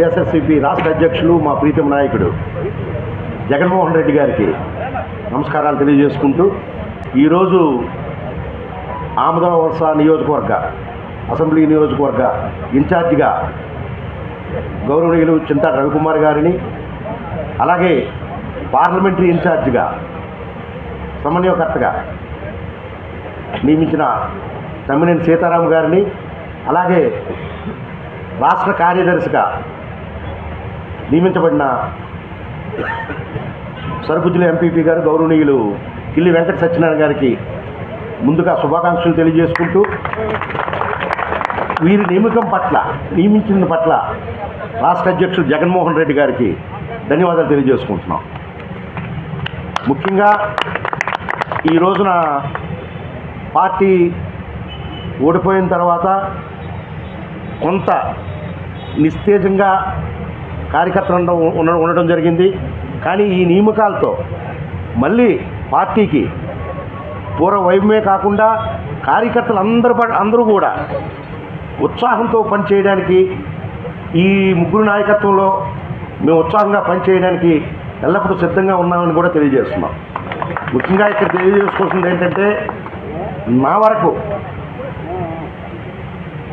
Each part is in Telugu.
వైఎస్ఎస్సిపి రాష్ట్ర అధ్యక్షులు మా ప్రీతం నాయకుడు జగన్మోహన్ రెడ్డి గారికి నమస్కారాలు తెలియజేసుకుంటూ ఈరోజు ఆమదవలస నియోజకవర్గ అసెంబ్లీ నియోజకవర్గ ఇన్ఛార్జిగా గౌరవనీయులు చింతా రవికుమార్ గారిని అలాగే పార్లమెంటరీ ఇన్ఛార్జిగా సమన్వయకర్తగా నియమించిన తమ్మినేని సీతారాం గారిని అలాగే రాష్ట్ర కార్యదర్శిగా నియమించబడిన సరుకుజుల ఎంపీపీ గారు గౌరవనీయులు కిల్లి వెంకట సత్యనారాయణ గారికి ముందుగా శుభాకాంక్షలు తెలియజేసుకుంటూ వీరి నియమకం పట్ల నియమించిన పట్ల రాష్ట్ర అధ్యక్షుడు జగన్మోహన్ రెడ్డి గారికి ధన్యవాదాలు తెలియజేసుకుంటున్నాం. ముఖ్యంగా ఈ రోజున పార్టీ ఓడిపోయిన తర్వాత కొంత నిస్తేజంగా కార్యకర్తలు ఉండడం ఉండడం జరిగింది. కానీ ఈ నియామకాలతో మళ్ళీ పార్టీకి పూర్వ వైభవమే కాకుండా కార్యకర్తలు అందరూ ప- అందరూ కూడా ఉత్సాహంతో పనిచేయడానికి ఈ ముగ్గురు నాయకత్వంలో మేము ఉత్సాహంగా పనిచేయడానికి ఎల్లప్పుడూ సిద్ధంగా ఉన్నామని కూడా తెలియజేస్తున్నాం. ముఖ్యంగా ఇక్కడ తెలియజేసుకోవాల్సింది ఏంటంటే నా వరకు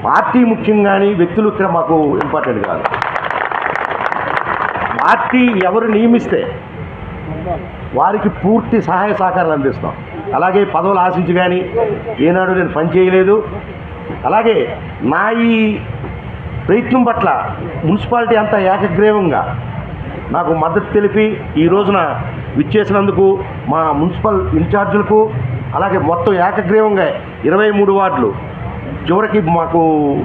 పార్టీ ముఖ్యం కానీ వ్యక్తులు ఇక్కడ మాకు ఇంపార్టెంట్ కాదు. పార్టీ ఎవరు నియమిస్తే వారికి పూర్తి సహాయ సహకారాలు అందిస్తాం. అలాగే పదవులు ఆశించి కానీ ఏనాడు నేను పని చేయలేదు. అలాగే నా ఈ ప్రయత్నం పట్ల మున్సిపాలిటీ అంతా ఏకగ్రీవంగా నాకు మద్దతు తెలిపి ఈ రోజున విచ్చేసినందుకు మా మున్సిపల్ ఇన్ఛార్జీలకు అలాగే మొత్తం ఏకగ్రీవంగా ఇరవై మూడు వార్డులు చివరికి మాకు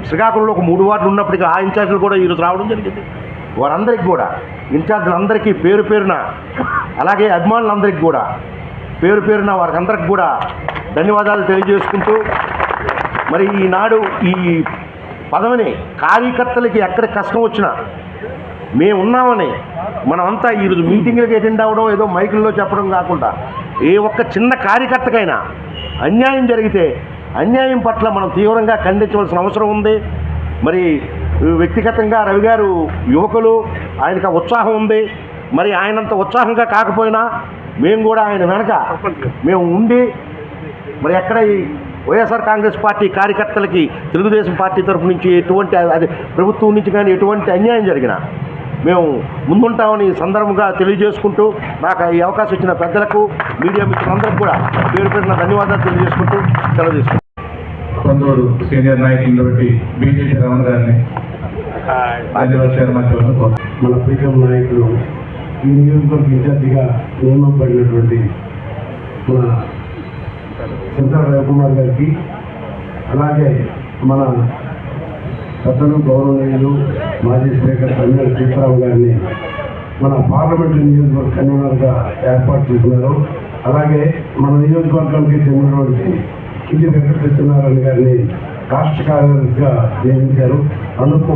శ్రీకాకుళంలో ఒక మూడు వార్డులు ఉన్నప్పటికీ ఆ ఇన్ఛార్జీలు కూడా ఈరోజు రావడం జరిగింది. వారందరికీ కూడా ఇన్ఛార్జీలందరికీ పేరు పేరున అలాగే అభిమానులందరికీ కూడా పేరు పేరున వారందరికీ కూడా ధన్యవాదాలు తెలియజేసుకుంటూ మరి ఈనాడు ఈ పదవిని కార్యకర్తలకి ఎక్కడ కష్టం వచ్చినా మేము ఉన్నామని మనమంతా ఈరోజు మీటింగ్లకు అటెండ్ అవ్వడం ఏదో మైకుల్లో చెప్పడం కాకుండా ఏ ఒక్క చిన్న కార్యకర్తకైనా అన్యాయం జరిగితే అన్యాయం పట్ల మనం తీవ్రంగా ఖండించవలసిన అవసరం ఉంది. మరి వ్యక్తిగతంగా రవి గారు యువకులు ఆయనకు ఉత్సాహం ఉంది. మరి ఆయనంత ఉత్సాహంగా కాకపోయినా మేము కూడా ఆయన వెనక మేము ఉండి మరి ఎక్కడ ఈ వైఎస్ఆర్ కాంగ్రెస్ పార్టీ కార్యకర్తలకి తెలుగుదేశం పార్టీ తరఫు నుంచి ఎటువంటి అది ప్రభుత్వం నుంచి కానీ ఎటువంటి అన్యాయం జరిగినా మేము ముందుంటామని సందర్భంగా తెలియజేసుకుంటూ నాకు ఈ అవకాశం ఇచ్చిన పెద్దలకు మీడియా మిత్రులందరికీ కూడా పేరు పేరున ధన్యవాదాలు తెలియజేసుకుంటూ సెలవు తీసుకుంటాం కొందరు సీనియర్ నాయకులు బట్టి బీజేపీ రమణ గారిని ఆదివాసీ మన ప్రీతం నాయకులు ఈ నియోజకవర్గ విద్యార్థిగా నియమింపబడినటువంటి మన చింతా కుమార్ గారికి అలాగే మన పెద్దలు గౌరవనీయులు మాజీ స్పీకర్ తమిళ సీతారాం గారిని మన పార్లమెంటు నియోజకవర్గ కన్వీనర్గా ఏర్పాటు చేస్తున్నారు అలాగే మన నియోజకవర్గానికి చెందినటువంటి కింది వెంకట సత్యనారాయణ గారిని రాష్ట్ర కార్యదర్శిగా నియమించారు అందుకు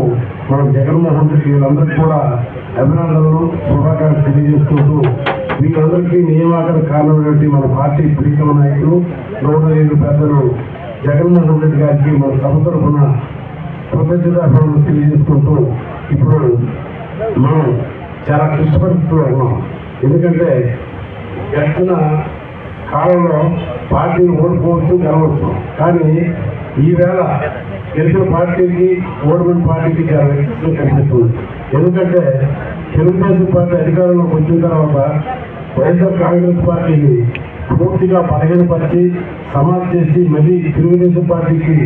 మనం జగన్మోహన్ రెడ్డి వీళ్ళందరికీ కూడా అభినందనలు శుభాకాంక్షలు తెలియజేసుకుంటూ వీళ్ళందరికీ నియామకాల కారణమైనటువంటి మన పార్టీ ప్రీతమ నాయకులు గౌరవనీయులు పెద్దలు జగన్మోహన్ రెడ్డి గారికి మన సభ తరఫున కృతజ్ఞతాభావం తెలియజేసుకుంటూ ఇప్పుడు మనం చాలా క్లిష్ట పరిస్థితుల్లో ఉన్నాం. ఎందుకంటే గడిచిన కాలంలో పార్టీని ఓడిపోవచ్చు గెలవచ్చు. కానీ ఈవేళ తెలుగు పార్టీకి గవర్నమెంట్ పార్టీకి చాలా కనిపిస్తుంది. ఎందుకంటే తెలుగుదేశం పార్టీ అధికారంలోకి వచ్చిన తర్వాత వైఎస్ఆర్ కాంగ్రెస్ పార్టీని పూర్తిగా బలహీనపరిచి సమాజ్ చేసి మళ్ళీ తెలుగుదేశం పార్టీకి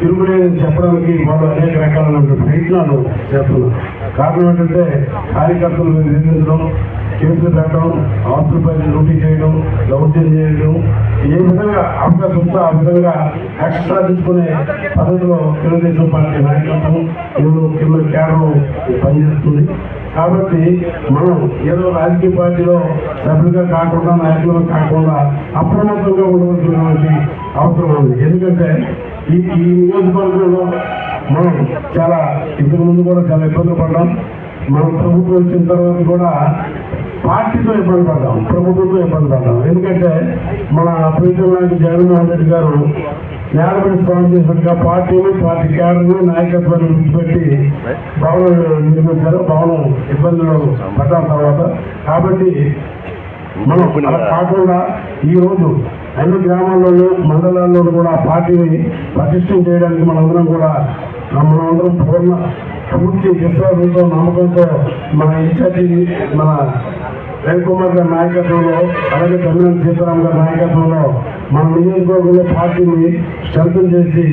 తిరుగులేదని చెప్పడానికి వాళ్ళు అనేక రకాలైన ప్రయత్నాలు చేస్తున్నారు. కారణం ఏంటంటే కార్యకర్తలు నిందించడం కేసులు పెట్టడం ఆస్తులపై డ్యూటీ చేయడం దౌర్జన్యం చేయడం ఏ విధంగా అవకాశం వస్తే ఆ విధంగా ఎక్స్ట్రా తీసుకునే పద్ధతిలో తెలుగుదేశం పార్టీ నాయకత్వం ఇందులో కింద కేడర్ పనిచేస్తుంది. కాబట్టి మనం ఏదో రాజకీయ పార్టీలో సభ్యులుగా కాకుండా నాయకులుగా కాకుండా అప్రమత్తంగా ఉండవలసినటువంటి అవసరం ఉంది. ఎందుకంటే ఈ ఈ నియోజకవర్గంలో మనం చాలా ఇంతకు ముందు కూడా చాలా ఇబ్బందులు పడ్డాం. మనం ప్రభుత్వం వచ్చిన తర్వాత కూడా పార్టీతో ఇబ్బంది పడ్డాం ప్రభుత్వంతో ఇబ్బంది పడ్డాం. ఎందుకంటే మన ప్రీతం నాయకు జగన్మోహన్ రెడ్డి గారు నేలపడి స్నానం చేసినట్టుగా పార్టీని పార్టీ క్యాడర్ని నాయకత్వాన్ని విడిచిపెట్టి భవనం నిర్మించారు. భవనం ఇబ్బందులు పడ్డాం తర్వాత. కాబట్టి మనం అలా కాకుండా ఈ రోజు అన్ని గ్రామాల్లోనూ మండలాల్లోనూ కూడా పార్టీని పటిష్టం చేయడానికి మనందరం కూడా మనమందరం పూర్ణ పూర్తి విశ్వాసంతో నమ్మకంతో మన ఇన్ఛార్జి మన రవికుమార్ గారి నాయకత్వంలో అలాగే తమిళం సీతారాం గారి నాయకత్వంలో మన నియోజకవర్గంలో పార్టీని స్ట్రెంగ్ చేసి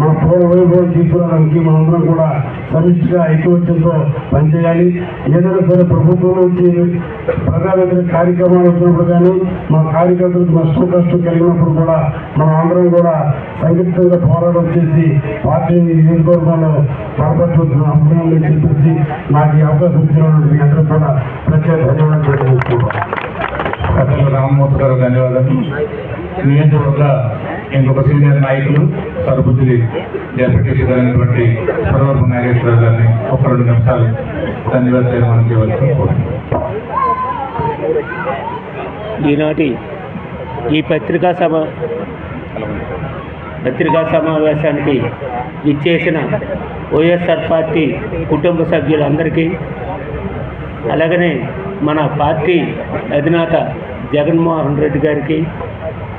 మన పూర్వ వైభవం తీసుకురావడానికి మనందరం కూడా సమిష్టిగా ఐక్యవత్యంతో పనిచేయాలి. ఏదైనా సరే ప్రభుత్వం నుంచి ప్రజా కార్యక్రమాలు వచ్చినప్పుడు కానీ మన కార్యకర్తలకు నష్టం కష్టం కలిగినప్పుడు కూడా మనం అందరం కూడా సంఘటితంగా పోరాటం చేసి పార్టీని నియోజకవర్గంలో బలపరచవలసిన అవసరం ఉందని చెప్పేసి నాకు ఈ అవకాశం ఇచ్చినటువంటి మీ అందరూ కూడా ప్రత్యేక ధన్యవాదాలు తెలియజేస్తున్నాను. రామ్మూర్తి గారు ధన్యవాదాలు. నియోజకవర్గ ఇంకొక సీనియర్ నాయకులు సరుబుద్ధి డెప్యూటీ అయినటువంటి సర్వర్పు నాగేశ్వర గారిని ఒక రెండు నిమిషాలు ధన్యవాదాలు తీర్మానం చేయవలసి ఈనాటి ఈ పత్రికా సమ పత్రికా సమావేశానికి ఇచ్చేసిన వైఎస్ఆర్ పార్టీ కుటుంబ సభ్యులందరికీ అలాగనే మన పార్టీ అధినేత జగన్మోహన్ రెడ్డి గారికి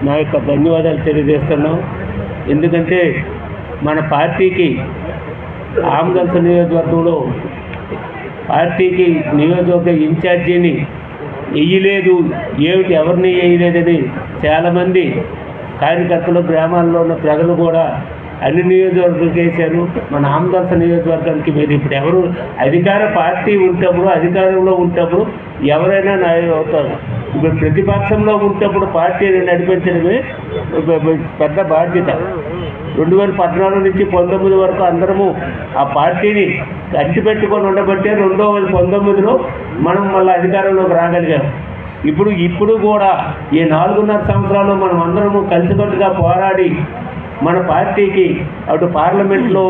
నా యొక్క ధన్యవాదాలు తెలియజేస్తున్నాం. ఎందుకంటే మన పార్టీకి ఆమ్గల్స్ నియోజకవర్గంలో పార్టీకి నియోజకవర్గ ఇన్ఛార్జీని వెయ్యలేదు ఏమిటి ఎవరిని వేయలేదని చాలామంది కార్యకర్తలు గ్రామాల్లో ఉన్న ప్రజలు కూడా అన్ని నియోజకవర్గాలకు వేశారు. మన ఆమదాస నియోజకవర్గానికి మీరు ఇప్పుడు ఎవరు అధికార పార్టీ ఉంటప్పుడు అధికారంలో ఉంటప్పుడు ఎవరైనా నాయకులు అవుతారు ఇప్పుడు ప్రతిపక్షంలో ఉంటప్పుడు పార్టీని నడిపించడమే పెద్ద బాధ్యత. రెండు వేల పద్నాలుగు నుంచి పంతొమ్మిది వరకు అందరము ఆ పార్టీని అట్టిపెట్టుకొని ఉండబట్టే రెండో వేల పంతొమ్మిదిలో మనం మళ్ళీ అధికారంలోకి రాగలిగాం. ఇప్పుడు ఇప్పుడు కూడా ఈ నాలుగున్నర సంవత్సరాలు మనం అందరము కలిసికట్టుగా పోరాడి మన పార్టీకి అటు పార్లమెంట్లో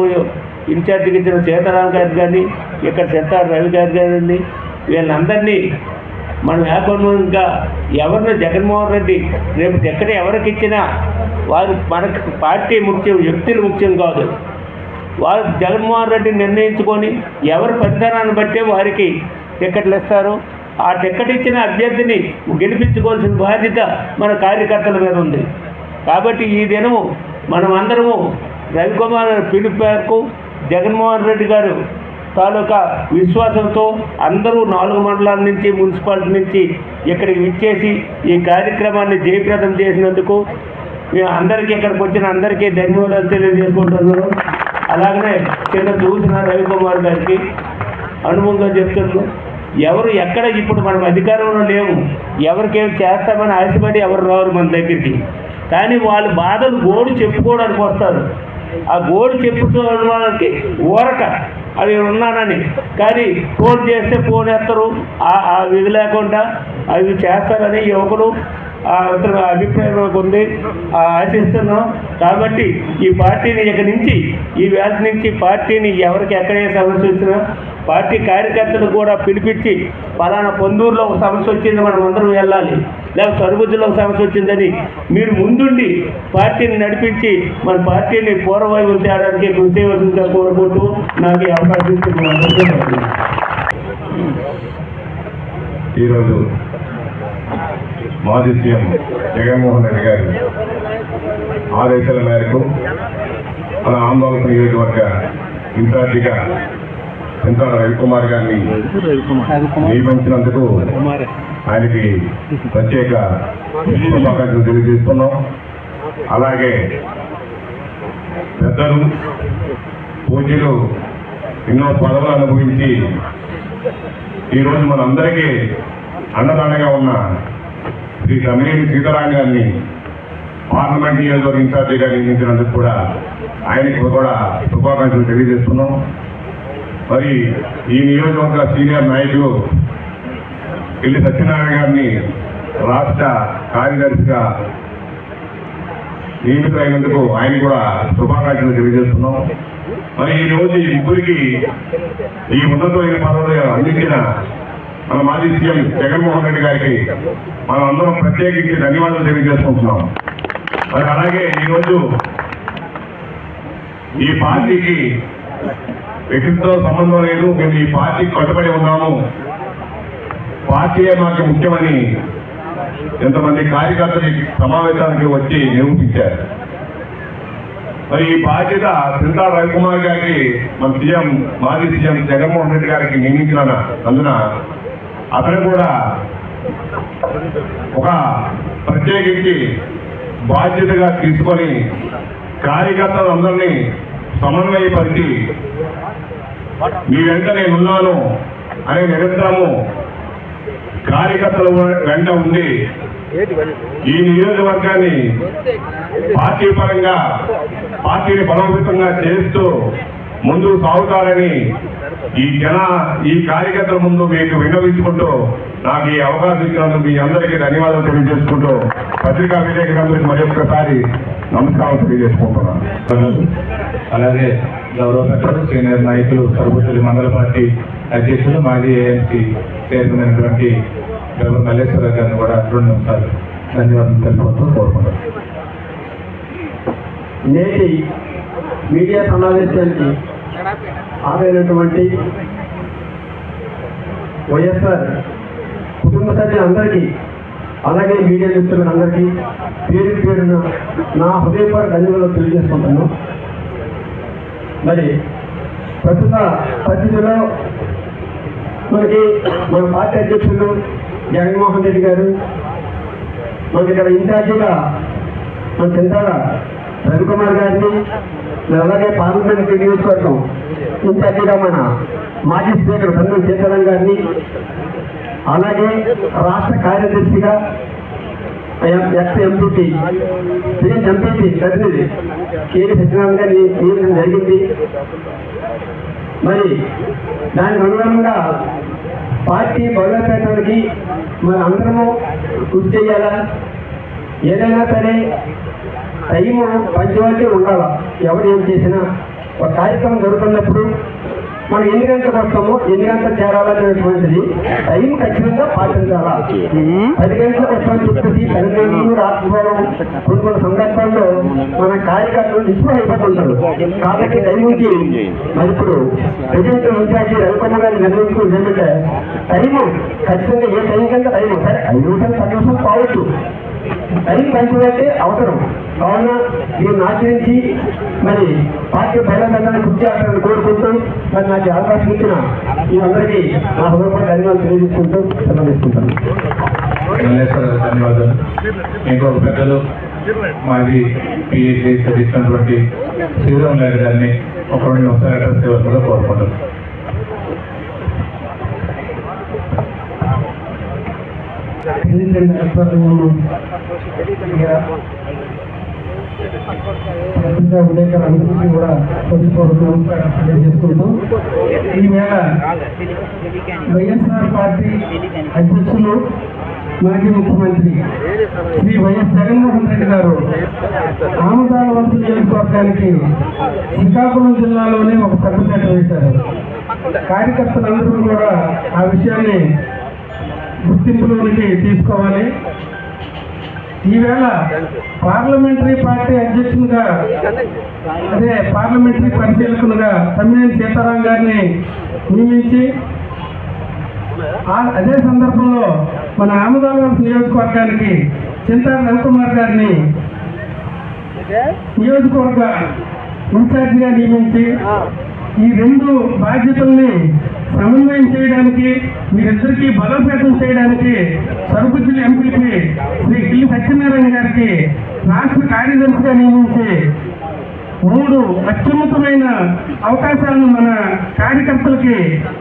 ఇన్ఛార్జికి ఇచ్చిన సీతారాం గారు కానీ ఇక్కడ చెత్తారు రవి గారు కానీ వీళ్ళందరినీ మనం ఇంకా ఎవరిని జగన్మోహన్ రెడ్డి రేపు ఎక్కడ ఎవరికి ఇచ్చినా వారు మనకు పార్టీ ముఖ్యం వ్యక్తులు ముఖ్యం కాదు. వారు జగన్మోహన్ రెడ్డి నిర్ణయించుకొని ఎవరి పరిధానాన్ని బట్టే వారికి టికెట్లు ఇస్తారు. ఆ టికెట్ ఇచ్చిన అభ్యర్థిని గెలిపించుకోవాల్సిన బాధ్యత మన కార్యకర్తల మీద ఉంది. కాబట్టి ఈ దినము మనం అందరము రవికుమార్ పిలుపు మేరకు జగన్మోహన్ రెడ్డి గారు తాలూకా విశ్వాసంతో అందరూ నాలుగు మండలాల నుంచి మున్సిపాలిటీ నుంచి ఇక్కడికి విచ్చేసి ఈ కార్యక్రమాన్ని జయప్రదం చేసినందుకు మేము అందరికీ ఇక్కడికి వచ్చిన అందరికీ ధన్యవాదాలు తెలియజేసుకుంటున్నాను. అలాగనే కింద చూసిన రవికుమార్ గారికి అనుభవంగా చెప్తున్నాను. ఎవరు ఎక్కడ ఇప్పుడు మనం అధికారంలో లేవు ఎవరికేం చేస్తామని ఆశపడి ఎవరు రారు మన దగ్గరికి. కానీ వాళ్ళ బాధలు గోడు చెప్పుకోవడానికి వస్తారు. ఆ గోడు చెప్పుకోవడానికి వాళ్ళకి అది అవి ఉన్నానని. కానీ ఫోన్ చేస్తే ఫోన్ ఎత్తరు. ఆ- విధి లేకుండా అవి చేస్తారని యువకులు ఆ అభిప్రాయం నాకు ఉంది ఆశిస్తున్నాం. కాబట్టి ఈ పార్టీని ఇక నుంచి ఈ వ్యాధి నుంచి పార్టీని ఎవరికి ఎక్కడే సమస్య వచ్చినా పార్టీ కార్యకర్తలు కూడా పిలిపించి పలానా పొందూరులో ఒక సమస్య వచ్చింది మనం అందరం వెళ్ళాలి. లేకపోతే సరుబుద్ధిలో సమస్య వచ్చిందని మీరు ముందుండి పార్టీని నడిపించి మన పార్టీని పూర్వవైపు తేడానికి కృషి చేయవలసిందిగా కోరుకుంటూ నాకు ఈ అవకాశం ఈరోజు మాజీ సీఎం జగన్మోహన్ రెడ్డి గారి ఆదేశాల మేరకు మన ఆందోళన నియోజకవర్గ ఇన్ఛార్జిగా చింతాల రవికుమార్ గారిని నియమించినందుకు ఆయనకి ప్రత్యేక శుభాకాంక్షలు తెలియజేస్తున్నాం. అలాగే పెద్దలు పూజలు ఎన్నో పదవులు అనుభవించి ఈరోజు మనందరికీ అన్నదానగా ఉన్న శ్రీ తమిళి సీతారాం గారిని పార్లమెంట్ నియోజకవర్గ ఇన్ఛార్జిగా నియమించినందుకు కూడా ఆయనకి కూడా శుభాకాంక్షలు తెలియజేస్తున్నాం. మరి ఈ నియోజకవర్గ సీనియర్ నాయకులు పిల్లి సత్యనారాయణ గారిని రాష్ట్ర కార్యదర్శిగా నియమితులైనందుకు ఆయన కూడా శుభాకాంక్షలు తెలియజేస్తున్నాం. మరి ఈ రోజు ఈ ముగ్గురికి ఈ ఉన్నతమైన పదవులు అందించిన మన మాజీ సీఎం జగన్మోహన్ రెడ్డి గారికి మనం అందరం ప్రత్యేకించి ధన్యవాదాలు తెలియజేసుకుంటున్నాం మరి అలాగే ఈరోజు ఈ పార్టీకి వ్యక్తితో సంబంధం లేదు. మేము ఈ పార్టీకి కట్టుబడి ఉన్నాము. పార్టీయే మాకు ముఖ్యమని ఎంతమంది కార్యకర్తలు సమావేశానికి వచ్చి నిరూపించారు. మరి ఈ బాధ్యత సింతా రవికుమార్ గారికి మన సీఎం మాజీ సీఎం జగన్మోహన్ రెడ్డి గారికి నియమించిన అందున అతను కూడా ఒక ప్రత్యేకించి బాధ్యతగా తీసుకొని కార్యకర్తలందరినీ సమన్వయపరిచి మీ వెంట నేనున్నాను అనే నిరంతరము కార్యకర్తల వెంట ఉండి ఈ నియోజకవర్గాన్ని పార్టీ పరంగా పార్టీని బలోపేతంగా చేస్తూ ముందుకు సాగుతారని ఈ జన ఈ కార్యకర్తల ముందు మీకు విన్నవించుకుంటూ నాకు ఈ అవకాశం ఇచ్చినందుకు మీ అందరికీ ధన్యవాదాలు తెలియజేసుకుంటూ పత్రికా విలేకరులందరికీ మరొకసారి నమస్కారం తెలియజేసుకుంటున్నాను. అలాగే గౌరవ పెద్దలు సీనియర్ నాయకులు సర్వపల్లి మండల పార్టీ అధ్యక్షులు మాజీ ఏఎంసీ చైర్మన్ అయినటువంటి గౌరవ మల్లేశ్వర గారిని కూడా రెండు నిమిషాలు ధన్యవాదాలు తెలుపుతూ కోరుకుంటున్నాను. నేటి మీడియా సమావేశానికి హాజరైనటువంటి వైఎస్ఆర్ కుటుంబ సభ్యులందరికీ అలాగే మీడియా మిత్రులందరికీ పేరు పేరున నా హృదయపర ధన్యవాదాలు తెలియజేసుకుంటాను మరి ప్రస్తుత పరిస్థితుల్లో మనకి మన పార్టీ అధ్యక్షులు జగన్మోహన్ రెడ్డి గారు మనకి ఇక్కడ ఇన్ఛార్జిగా మన చింతాల రవికుమార్ గారిని అలాగే పార్లమెంట్ నియోజకవర్గం ఇన్ఛార్జిగా మన మాజీ స్పీకర్ బంధు సీతారాం గారిని అలాగే రాష్ట్ర కార్యదర్శిగా ఎక్స్ ఎంపీపీ ప్రీస్ ఎంపీపీ ప్రతినిధి కేవీ సత్యనారాయణ గారిని నియమించడం జరిగింది. మరి దానికి అనుగుణంగా పార్టీ బలోపేతానికి మరి అందరము కృషి చేయాలా? ఏదైనా సరే టైము పంచువాలిటీ ఉండాలా? ఎవరు ఏం చేసినా ఒక కార్యక్రమం జరుగుతున్నప్పుడు మనం ఎన్ని గంటలకు వస్తామో ఎన్ని గంటలకు చేరాలనేటువంటిది టైం ఖచ్చితంగా పాటించాలా? పది గంటలకు వస్తామని చెప్పేసి పది గంటలు రాకపోవడం కొన్ని కొన్ని సందర్భాల్లో మన కార్యకర్తలు నిస్పృహ అయిపోతుంటారు. కాబట్టి టైం నుంచి మరి ఇప్పుడు ప్రజెంట్ ఇన్ఛార్జి రవికుమార్ గారిని నిర్ణయించుకుని ఏంటంటే టైము ఖచ్చితంగా ఏ టైం కంటే టైం సరే ఐదు నిమిషాలు పది నిమిషాలు కావచ్చు. టైం మంచిదంటే అవసరం. కావున దీన్ని ఆచరించి మరి పార్టీ బయలుదేరాలని కృషి చేస్తారని కోరుకుంటూ మరి నాకు అవకాశం ఇచ్చిన ఈ అందరికీ నా హృదయపూర్వక ధన్యవాదాలు తెలియజేసుకుంటూ సెలవు ధన్యవాదాలు. ఇంకొక పెద్దలు మాది పిహెచ్డి చదివించినటువంటి శ్రీరామ్ నాయుడు గారిని ఒక రెండు నిమిషాలు అడ్రస్ ఇవ్వాలని కూడా కోరుకుంటున్నాను. కోరుకుంటాను పత్రికా కూడా నమస్కారం తెలియజేసుకుంటూ ఈవేళ వైఎస్ఆర్ పార్టీ అధ్యక్షులు మాజీ ముఖ్యమంత్రి శ్రీ వైఎస్ జగన్మోహన్ రెడ్డి గారు ఆమదాల వలస నియోజకవర్గానికి శ్రీకాకుళం జిల్లాలోనే ఒక పెద్దపేట వేశారు. కార్యకర్తలందరూ కూడా ఆ విషయాన్ని గుర్తింపులోనికి తీసుకోవాలి. ఈవేళ పార్లమెంటరీ పార్టీ అధ్యక్షునిగా అదే పార్లమెంటరీ పరిశీలకులుగా తమ్మినేని సీతారాం గారిని నియమించి అదే సందర్భంలో మన ఆమదాలవరం నియోజకవర్గానికి చింతా రవికుమార్ గారిని నియోజకవర్గ ఇన్ఛార్జిగా నియమించి ఈ రెండు బాధ్యతల్ని సమన్వయం చేయడానికి మీరిద్దరికీ బలోపేతం చేయడానికి సరుకుజ్జుల ఎంపీపీ శ్రీ గిల్లి సత్యనారాయణ గారికి రాష్ట్ర కార్యదర్శిగా నియమించి మూడు అత్యున్నతమైన అవకాశాలను మన కార్యకర్తలకి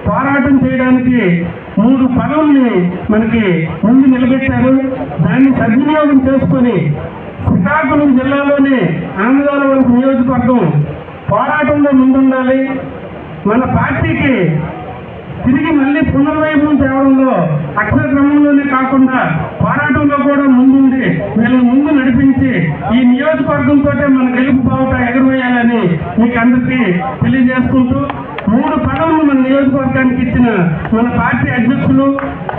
పోరాటం చేయడానికి మూడు పదవుల్ని మనకి ముందు నిలబెట్టారు. దాన్ని సద్వినియోగం చేసుకొని శ్రీకాకుళం జిల్లాలోని ఆంధ్రాల వలస నియోజకవర్గం పోరాటంలో ముందుండాలి. మన పార్టీకి తిరిగి మళ్ళీ పునర్వైభవం తేవడంలో అక్షర క్రమంలోనే కాకుండా పోరాటంలో కూడా ముందుండి వీళ్ళని ముందు నడిపించి ఈ నియోజకవర్గంతో మన గెలుపు బావుట ఎగురవేయాలని మీకు అందరికీ తెలియజేసుకుంటూ మూడు పదవులు మన నియోజకవర్గానికి ఇచ్చిన మన పార్టీ అధ్యక్షులు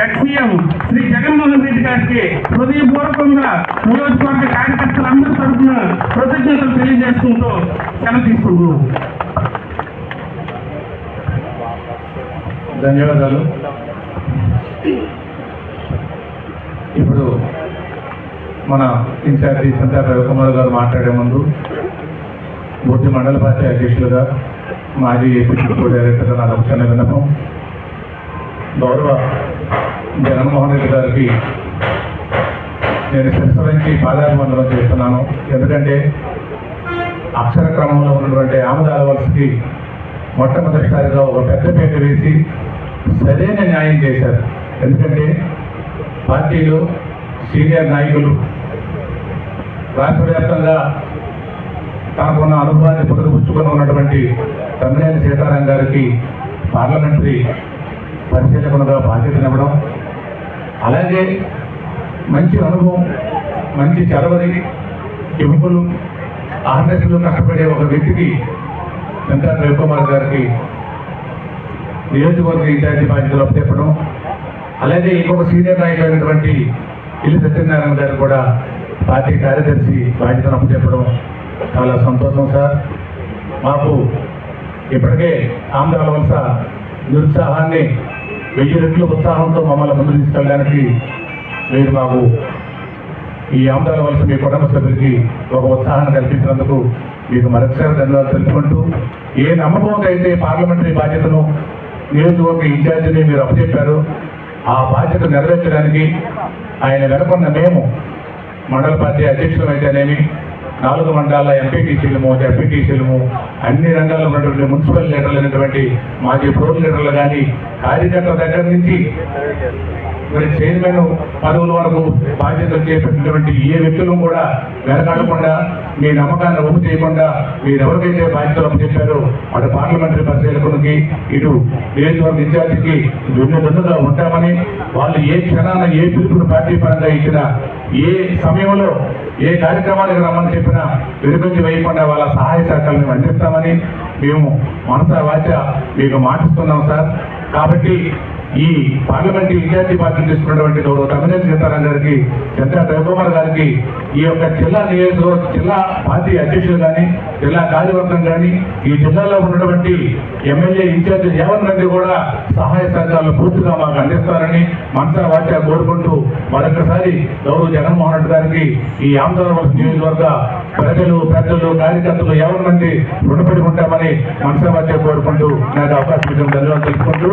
ఎక్సీఎం శ్రీ జగన్మోహన్ రెడ్డి గారికి హృదయపూర్వకంగా నియోజకవర్గ కార్యకర్తలందరి తరఫున కృతజ్ఞతలు తెలియజేసుకుంటూ సెలవు తీసుకుంటున్నాం. ధన్యవాదాలు. ఇప్పుడు మన ఇన్ఛార్జి సంతా రవికుమార్ గారు మాట్లాడే ముందు బూర్తి మండల పార్టీ అధ్యక్షులుగా మాజీ ఏపీ డైరెక్టర్గా నాకు ఒక చిన్న విన్నపం. గౌరవ జగన్మోహన్ రెడ్డి గారికి నేను శిరస్సు పాదాభివందనం చేస్తున్నాను. ఎందుకంటే అక్షర క్రమంలో ఉన్నటువంటి ఆమదాల వలసకి మొట్టమొదటిసారిగా ఒక పెద్ద పేట వేసి సరైన న్యాయం చేశారు. ఎందుకంటే పార్టీలు సీనియర్ నాయకులు రాష్ట్ర వ్యాప్తంగా తనకున్న అనుభవాన్ని పొందుపుచ్చుకొని ఉన్నటువంటి తమ్మినేని సీతారాం గారికి పార్లమెంటరీ పరిశీలకులుగా బాధ్యతనివ్వడం అలాగే మంచి అనుభవం మంచి చదవని ఎముకలు ఆర్ఎస్లో కష్టపడే ఒక వ్యక్తికి శంకర్ రవికుమార్ గారికి నియోజకవర్గ ఇన్ఛార్జి బాధ్యతలు అప్పచెప్పడం అలాగే ఇంకొక సీనియర్ నాయకులైనటువంటి ఇల్లు సత్యనారాయణ గారు కూడా పార్టీ కార్యదర్శి బాధ్యతను అప్పచెప్పడం చాలా సంతోషం సార్. మాకు ఇప్పటికే ఆంధ్రాల వలస నిరుత్సాహాన్ని వెయ్యి రెట్లు ఉత్సాహంతో మమ్మల్ని ముందు తీసుకెళ్ళడానికి మీరు మాకు ఈ ఆంధ్రాల వలస మీ కుటుంబ సభ్యులకి ఒక ఉత్సాహాన్ని కల్పించినందుకు మీకు మరొకసారి ధన్యవాదాలు తెలుపుకుంటూ ఏ నమ్మకంతో అయితే పార్లమెంటరీ బాధ్యతను నియోజకవర్గ ఇన్ఛార్జిని మీరు అప్పచెప్పారు. ఆ బాధ్యత నెరవేర్చడానికి ఆయన వెనుకున్న మేము మండల పార్టీ అధ్యక్షులమైతేనేమి నాలుగు మండలాల ఎంపీటీసీలము ఎంపీటీసీలము అన్ని రంగాల్లో ఉన్నటువంటి మున్సిపల్ లీడర్లు అయినటువంటి మాజీ ప్రోల్ లీడర్లు కానీ కార్యకర్తల దగ్గర నుంచి మరి చైర్మన్ పదవుల వరకు బాధ్యతలు చేపట్టినటువంటి ఏ వ్యక్తులు కూడా వెనకాడకుండా మీ నమ్మకాన్ని ఒప్పు చేయకుండా మీరు ఎవరికైతే బాధ్యతలు అప్పు చెప్పారో అటు పార్లమెంటరీ పరిశీలకులకి ఇటు నియోజకవర్గ ఇన్ఛార్జికి దున్నుగా ఉంటామని వాళ్ళు ఏ క్షణాన ఏ పిలుపును పార్టీ పరంగా ఇచ్చినా ఏ సమయంలో ఏ కార్యక్రమానికి రమ్మని చెప్పినా వెనుకొంచి వేయకుండా వాళ్ళ సహాయ సహకారం మేము అందిస్తామని మేము మనసా వాచ మీకు మాటిస్తున్నాం సార్. కాబట్టి ఈ పార్లమెంటరీ విద్యార్థి పార్టీ తీసుకున్నటువంటి గౌరవ తమ్మినేని సీతారాం గారికి చంద్ర రవికుమార్ గారికి ఈ యొక్క జిల్లా నియోజకవర్గ జిల్లా పార్టీ అధ్యక్షులు కానీ జిల్లా కార్యవర్గం కానీ ఈ జిల్లాలో ఉన్నటువంటి ఎమ్మెల్యే ఇన్ఛార్జి యావన్ రెడ్డి కూడా సహాయ సహకారాలు పూర్తిగా మాకు అందిస్తారని మనసా వాచ కోరుకుంటూ మరొకసారి గౌరవ జగన్మోహన్ రెడ్డి గారికి ఈ ఆంధ్రప్రదేశ్ నియోజకవర్గ ప్రజలు పెద్దలు కార్యకర్తలు ఎవరి మంది రుణపడి ఉంటామని మనసా వాచ కోరుకుంటూ నాకు అవకాశం ఇచ్చిన ధన్యవాదాలు తెలుసుకుంటూ